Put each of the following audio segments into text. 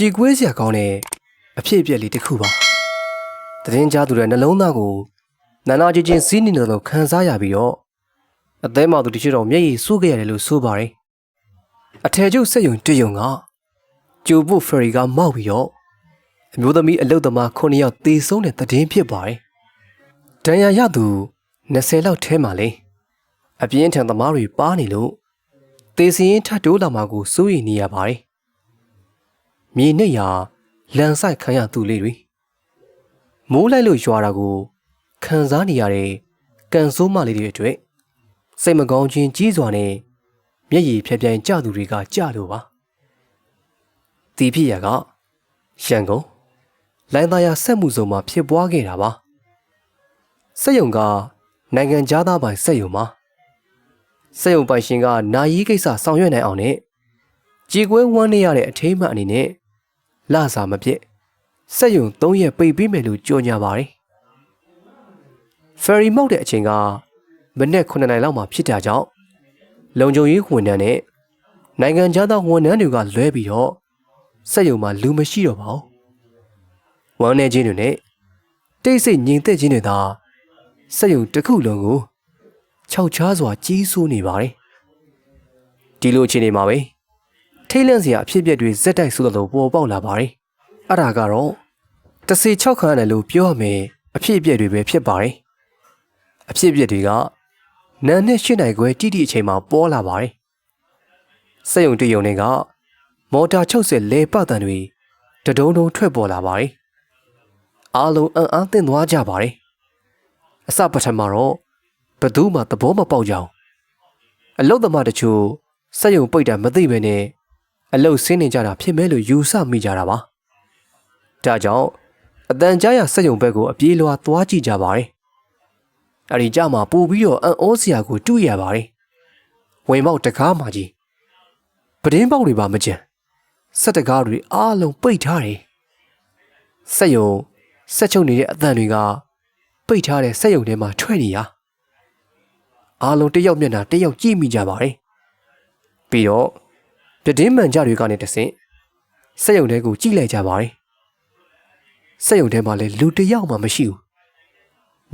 ကြည်ကွေးစရာကောင်းတဲ့အဖြစ်အပျက်လေးတစ်ခုပါတရင်ကြားသူတဲ့နှလုံးသားကိုနာနာချင်းချင်းစီးနေတယ်လို့ခံစားရပြီးတော့အသေးမှသူတချို့တော့မျက်ရည်စူးခဲ့ရတယ်လို့ဆိုပါတယ်အထယ်ကျုပ်စက်ယုံတယုံကကျိုးဖို့ဖရီကမောက်ပြီးတော့အမျိုးသမီးအလုတ်သမား9ယောက်တေဆုံးတဲ့တည်င်းဖြစ်ပါတယ်ဒဏ်ရာရသူ20လောက်ထဲမှာလေအပြင်းထန်သမားတွေပါနေလို့တေစီရင်ထတ်တိုးလာမှာကိုစိုးရိမ်နေရပါတယ် မြေနဲ့ရာလန်ဆိုင်ခံရသူလေးတွေမိုးလိုက်လို့ရွာတာကိုခံစားနေရတဲ့ကန်ဆိုးမလေးတွေအတွက်စိတ်မကောင်းခြင်းကြီးစွာနဲ့မျက်ရည်ဖြက်ပြိုင်ကြသူတွေကကြလို့ပါတီဖြစ်ရကရန်ကုန်လိုင်းသားရဆက်မှုစုံမှာဖြစ်ပွားခဲ့တာပါစက်ယုံကနိုင်ငံသားပိုင်စက်ယုံမှာစက်ယုံပိုင်ရှင်ကနာယီကိစ္စဆောင်ရွက်နိုင်အောင်နဲ့ကြည်ကွဲဝန်းနေရတဲ့အထိမ်းအမှတ်အနေနဲ့ လစာမပြည့်စက်ယုံ၃ရက်ပိတ်ပြီးမယ်လို့ကြေညာပါတယ်ဖယ်ရီမောက်တဲ့အချိန်ကမနေ့9နိုင်လောက်မှဖြစ်တာကြောင့်လုံခြုံရေးဝန်ထမ်းနဲ့နိုင်ငံသားဝန်ထမ်းတွေကလွဲပြီးတော့စက်ယုံမှာလူမရှိတော့ပါဘူးဝမ်းနေခြင်းတွေနဲ့တိတ်ဆိတ်ငြိမ်သက်ခြင်းတွေသာစက်ယုံတစ်ခုလုံးကိုခြောက်ချားစွာကြီးစိုးနေပါတယ်ဒီလိုအခြေအနေမှာပဲ ထိတ်လန့်စရာအဖြစ်အပျက်တွေဇက်တိုက်ဆိုသလိုပေါ်ပေါက်လာပါတယ်အဲ့ဒါကတော့တစေ၆ခါနဲ့လို့ပြောရမယ်အဖြစ်အပျက်တွေပဲဖြစ်ပါတယ်အဖြစ်အပျက်တွေကနန်းနဲ့ရှင်းနိုင်ခွဲတိတိအချိန်မှာပေါ်လာပါတယ်စက်ယုံတယုံတွေကမော်တာ60လေပတ်တန်တွေတဒုံဒုံထွက်ပေါ်လာပါတယ်အားလုံးအံ့အားသင့်သွားကြပါတယ်အစပထမတော့ဘသူမှသဘောမပေါက်ကြအောင်အလုတ်သမားတချို့စက်ယုံပိတ်တာမသိပဲနဲ့ အလုတ်ဆင်းနေကြတာဖြစ်မဲ့လို့ယူဆမိကြတာပါဒါကြောင့်အတန်ကြားရစက်ယုံဘက်ကိုအပြေးလွှာသွားကြည့်ကြပါတယ်အဲ့ဒီကြမှာပို့ပြီးတော့အံ့ဩစရာကိုတွေ့ရပါတယ်ဝင်ပေါက်တကားမှကြီးပဒင်းပေါက်တွေပါမကြံစက်တကားတွေအားလုံးပိတ်ထားတယ်စက်ယုံစက်ချုပ်နေတဲ့အတန်တွေကပိတ်ထားတဲ့စက်ယုံထဲမှာထွက်နေရအားလုံးတယောက်မျက်နှာတယောက်ကြည့်မိကြပါတယ်ပြီးတော့ ပြတင်းမှန်ကြတွေကနေတဆင့်စက်ယုံထဲကိုကြည့်လိုက်ကြပါတယ်စက်ယုံထဲမှာလည်းလူတယောက်မှမရှိဘူး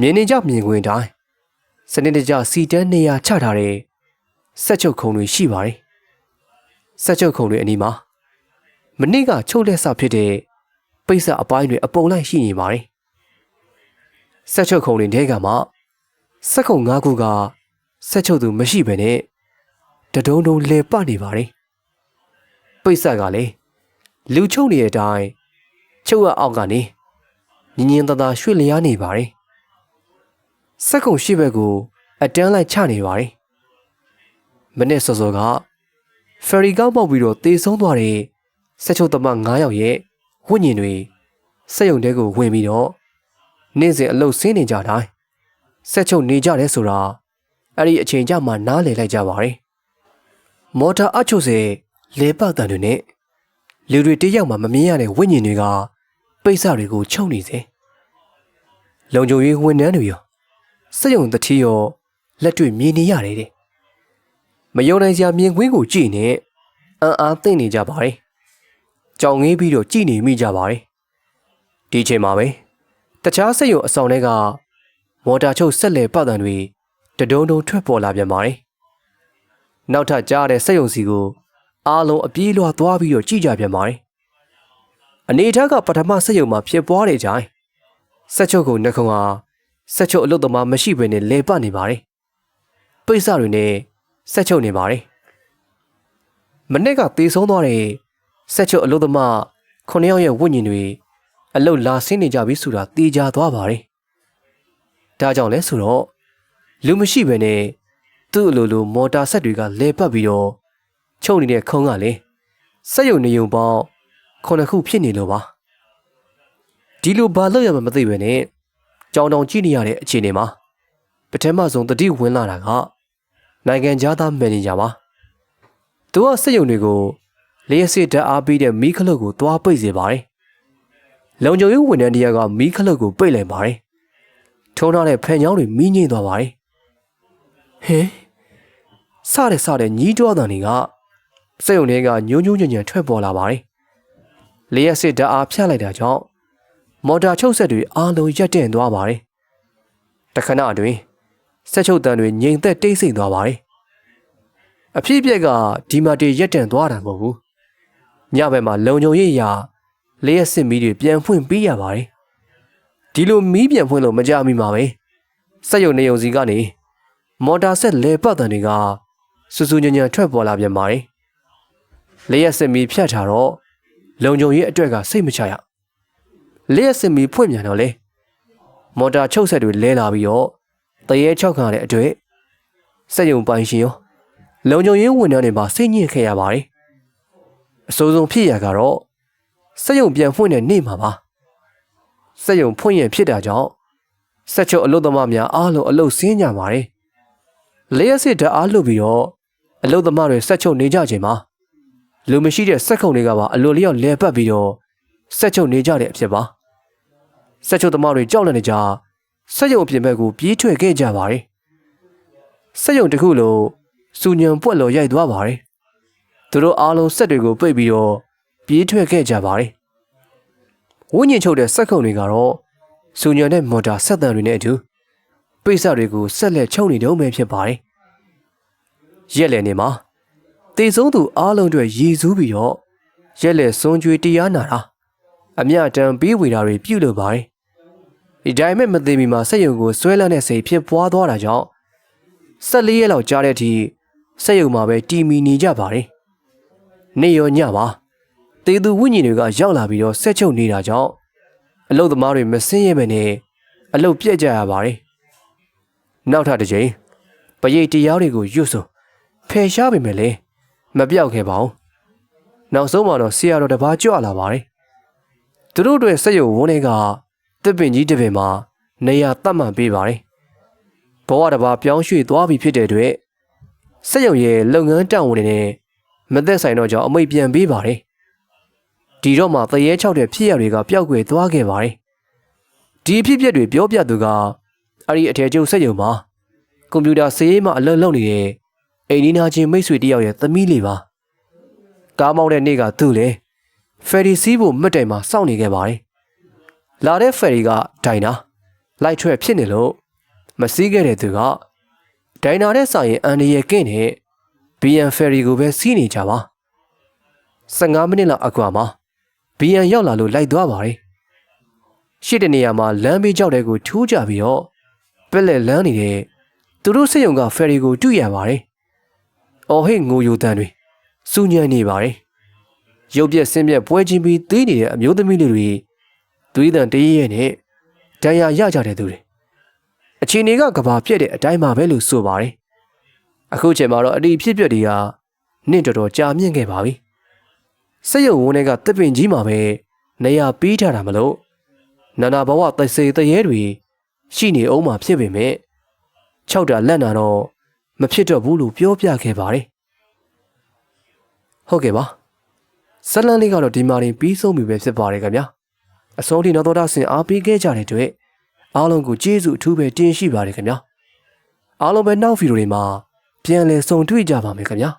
မြင်နေကြမြင်ခွင့်တိုင်းစနစ်တကျစီတန်းနေရာချထားတဲ့စက်ချုပ်ခုံတွေရှိပါတယ်စက်ချုပ်ခုံတွေအနီးမှာမနေ့ကချုပ်လက်စဖြစ်တဲ့ပိတ်စအပိုင်းတွေအပုံလိုက်ရှိနေပါတယ်ဆက်ချုပ်ခုံတွေထဲကမှစက်ခုံ၅ခုကဆက်ချုပ်သူမရှိဘဲနဲ့တဒုံဒုံလဲပနေပါတယ် ပိတ်ဆက်ကလည်းလူချုပ်နေတဲ့အတိုင်းချုပ်ရအောက်ကနေညင်ညင်သာသာရွှေ့လျားနေပါတယ်စက်ခုံရှိဘက်ကိုအတန်းလိုက်ချနေပါတယ်မနေ့စောစောကဖယ်ရီကောက်ပေါက်ပြီးတော့တေဆုံးသွားတဲ့ဆက်ချုပ်သမား9ယောက်ရဲ့ဝိညာဉ်တွေစက်ယုံတဲကိုဝင်ပြီးတော့နေ့စဉ်အလုတ်ဆင်းနေကြတိုင်းဆက်ချုပ်နေကြတယ်ဆိုတာအဲ့ဒီအချိန်ကြမှာနားလည်လိုက်ကြပါတယ်မော်တာအချို့စေ လေပတ်တန်တွေနဲ့လူတွေတယောက်မှမမြင်ရတဲ့ဝိညာဉ်တွေကပိတ်စတွေကိုချုပ်နေစေလုံခြုံရေးဝန်ထမ်းတွေရောစက်ယုံတတိရောလက်တွေ့မြင်နေရတယ်တဲ့မယုံနိုင်စရာမြင်ကွင်းကိုကြည့်နေအံ့အားသင့်နေကြပါတယ်ကြောင်ငေးပြီးတော့ကြည်နေမိကြပါတယ်ဒီချိန်မှာပဲတခြားစက်ရုံအဆောင်တွေကမော်တာချုပ်ဆက်လက်ပတ်တံတွေတဒုံဒုံထွက်ပေါ်လာပြန်ပါတယ်နောက်ထပ်ကြားတဲ့စက်ရုံစီကို အားလုံးအပြေးလွှာသွားပြီးတော့ကြည့်ကြပြန်ပါတယ်အနေထားကပထမစက်ရုံမှာဖြစ်ပွားတဲ့ကြိုင်ဆက်ချုပ်ကိုနှခုံဟာဆက်ချုပ်အလုပ်သမားမရှိဘဲနဲ့လဲပတ်နေပါတယ်ပိတ်စတွေနဲ့ဆက်ချုပ်နေပါတယ်မနေ့ကတေးဆုံးသွားတဲ့ဆက်ချုပ်အလုပ်သမားခုနှစ်ယောက်ရဲ့ဝိညာဉ်တွေအလုတ်လာဆင်းနေကြပြီဆိုတာသိကြသွားပါတယ်။ဒါကြောင့်လဲဆိုတော့လူမရှိဘဲနဲ့သူ့အလိုလိုမော်တာဆက်တွေကလဲပတ်ပြီးတော့ ချုပ်နေတဲ့ခုံးကလေစက်ယုံနေုံပေါင်းခုနှစ်ခုဖြစ်နေလို့ပါ။ဒီလိုဘာလို့ရမှမသိဘဲနဲ့ကြောင်တောင်ကြည့်နေရတဲ့အခြေအနေမှာပထမဆုံးတတိဝင်လာတာကနိုင်ငံသားမန်နေဂျာပါ။သူကစက်ယုံတွေကိုလျှက်စစ်ဓာတ်အားပေးတဲ့မီးခလုတ်ကိုသွားပိတ်စေပါတယ်။လုံခြုံရေးဝန်ထမ်းတယောက်ကမီးခလုတ်ကိုပိတ်လိုက်ပါတယ်။ထုံးထားတဲ့ဖန်ချောင်းတွေမီးငိမ့်သွားပါတယ်။ဟဲစတဲ့စတဲ့ညီးတွားတန်တွေက စက်ုံတွေကညိုးညိုးညံ့ညံ့ထွက်ပေါ်လာပါတယ်လျှက်စစ်ဓာတ်အားဖြတ်လိုက်တာကြောင့်မော်တာချုပ်ဆက်တွေအားလုံးရပ်တန့်သွားပါတယ်တခဏအတွင်းဆက်ချုပ်တန်တွေငြိမ်သက်တိတ်ဆိတ်သွားပါတယ်အဖြစ်အပျက်ကဒီမာတီရပ်တန့်သွားတာမဟုတ်ဘူးညဘက်မှာလုံုံရိပ်ရာလျှက်စစ်မီးတွေပြန်ဖွင့်ပေးရပါတယ်ဒီလိုမီးပြန်ဖွင့်လို့မကြမိမှာပဲစက်ရုံနေုံစီကနေမော်တာဆက်လဲပတ်တန်တွေကစူးစူးညံ့ညံ့ထွက်ပေါ်လာပြန်ပါတယ် လျှက်စစ်မီးဖြတ်ထားတော့လုံုံရိပ်အတွက်ကစိတ်မချရလျှက်စစ်မီးဖွင့်ပြန်တော့လေမော်တာချုပ်ဆက်တွေလဲလာပြီးတော့တရေချောက်ခါတဲ့အတွေ့စက်ရုံပိုင်ရှင်ရောလုံုံရေးဝန်ထမ်းတွေပါစိတ်ညစ်ခဲ့ရပါတယ်အစိုးဆုံးဖြစ်ရကတော့စက်ရုံပြန်ဖွင့်တဲ့နေ့မှာပါစက်ရုံဖွင့်ရဖြစ်တာကြောင့်စက်ချုပ်အလုပ်သမားများအားလုံးအလုပ်ဆင်းကြပါတယ်လျှက်စစ်ဓာတ်အားလွတ်ပြီးတော့အလုပ်သမားတွေစက်ချုပ်နေကြချိန်မှာ လူမရှိတဲ့စက်ခုံတွေကပါအလိုလျောက်လဲပတ်ပြီးတော့စက်ချုပ်နေကြတဲ့အဖြစ်ပါစက်ချုပ်သမားတွေကြောက်လန့်နေကြစက်ရုံအပြင်ဘက်ကိုပြေးထွက်ခဲ့ကြပါတယ်စက်ရုံတစ်ခုလုံးစူညံပွက်လော်ရိုက်သွားပါတယ်သူတို့အားလုံးစက်တွေကိုပိတ်ပြီးတော့ပြေးထွက်ခဲ့ကြပါတယ်ဝိညာဉ်ချုပ်တဲ့စက်ခုံတွေကတော့စူညံတဲ့မော်တာဆက်တံတွေနဲ့အတူပိတ်စတွေကိုဆက်လက်ချုပ်နေတော့မယ်ဖြစ်ပါတယ်ရက်လည်နေမှာ တေဆုံးသူအားလုံးတွေရည်စူးပြီးတော့ရက်လက်စွန်ကြွေတရားနာတာအမြတမ်းပြီးဝေတာတွေပြုလုပ်ပါတယ်ဒီတိုင်းမဲ့မသိမီမှာစက်ရုံကိုဆွဲလန်းတဲ့စိတ်ဖြစ်ပွားသွားတာကြောင့်14ရက်လောက်ကြာတဲ့အထိစက်ရုံမှာပဲတီမီနေကြပါတယ်နေရောညပါတေသူဝိညာဉ်တွေကရောက်လာပြီးတော့ဆက်ချုပ်နေတာကြောင့်အလုတ်သမားတွေမစင်းရဲမနဲ့အလုတ်ပြက်ကြရပါတယ်နောက်ထပ်တစ်ချိန်ပရိတ်တရားတွေကိုရွတ်ဆိုဖယ်ရှားပေမဲ့လည်း မပြောက်ခဲ့ပါဘူးနောက်ဆုံးမှာတော့ဆရာတော်တစ်ပါးကြွလာပါတယ်သူတို့တွေစက်ရုံဝန်းတွေကတစ်ပင်ကြီးတစ်ပင်မှာနေရာတတ်မှတ်ပေးပါတယ်ဘဝတစ်ပါးပြောင်းရွှေ့သွားပြီဖြစ်တဲ့အတွက်စက်ရုံရဲ့လုပ်ငန်းတာဝန်တွေနဲ့မသက်ဆိုင်တော့ကြောင့်အမိတ်ပြန်ပေးပါတယ်ဒီတော့မှသရဲချောက်တဲ့ဖြစ်ရတွေကပျောက်ကွယ်သွားခဲ့ပါတယ်ဒီအဖြစ်အပျက်တွေပြောပြသူကအဲ့ဒီအထည်ကျုပ်စက်ရုံမှာကွန်ပျူတာစေးမှအလုပ်လုပ်နေတဲ့ အိမ်နီးနားချင်းမိတ်ဆွေတယောက်ရဲ့သမီးလေးပါကားမောင်းတဲ့နေ့ကသူ့လေဖယ်ရီစီးဖို့မတ်တိုင်မှာစောင့်နေခဲ့ပါတယ်လာတဲ့ဖယ်ရီကဒိုင်နာလိုက်ထွက်ဖြစ်နေလို့မစည်းခဲ့တဲ့သူကဒိုင်နာနဲ့စာရင်အန်ဒီရဲ့ကင့်နဲ့ဘီယန်ဖယ်ရီကိုပဲစီးနေကြပါ15မိနစ်လောက်အကွာမှာဘီယန်ရောက်လာလို့လိုက်သွားပါတယ်ရှစ်တဲ့နေရာမှာလမ်းဘေးကြောက်တဲ့ကိုထူးကြပြီးတော့ပက်လက်လန်းနေတဲ့သူတို့စိတ်ယုံကဖယ်ရီကိုတွေ့ရပါတယ်။ အော်ဟိတ်ငိုယိုတန်တွေစူညံနေပါတယ်။ရုပ်ပြက်ဆင်းပြက်ပွဲချင်းပြီးသေးနေတဲ့အမျိုးသမီးလေးတွေသွေးတန်တရရဲ့နဲ့ဒဏ်ရာရကြတဲ့သူတွေအချိန်တွေကကဘာပြက်တဲ့အတိုင်းမှာပဲလို့ဆိုပါတယ်။အခုချိန်မှာတော့အဒီဖြစ်ပျက်တွေကနင့်တော်တော်ကြာမြင့်ခဲ့ပါပြီ။စက်ရုံဝန်းထဲကတစ်ပင်ကြီးမှာပဲနေရာပြီးထားတာမလို့နာနာဘဝတိုက်စေတရေတွေရှိနေအောင်မှဖြစ်ပေမဲ့၆တာလက်နာတော့ မဖြစ်တော့ဘူးလို့ပြောပြခဲ့ပါတယ်ဟုတ်ကဲ့ပါဇလန်လေးကတော့ဒီမာရင်ပြီးဆုံးပြီပဲဖြစ်ပါတယ်ခင်ဗျာအဆုံးထိနော်တော်တာဆင်အားပေးခဲ့ကြတဲ့အတွက်အားလုံးကိုကျေးဇူးအထူးပဲတင်ရှိပါတယ်ခင်ဗျာအားလုံးပဲနောက်ဗီဒီယိုတွေမှာပြန်လည်ဆုံတွေ့ကြပါမယ်ခင်ဗျာ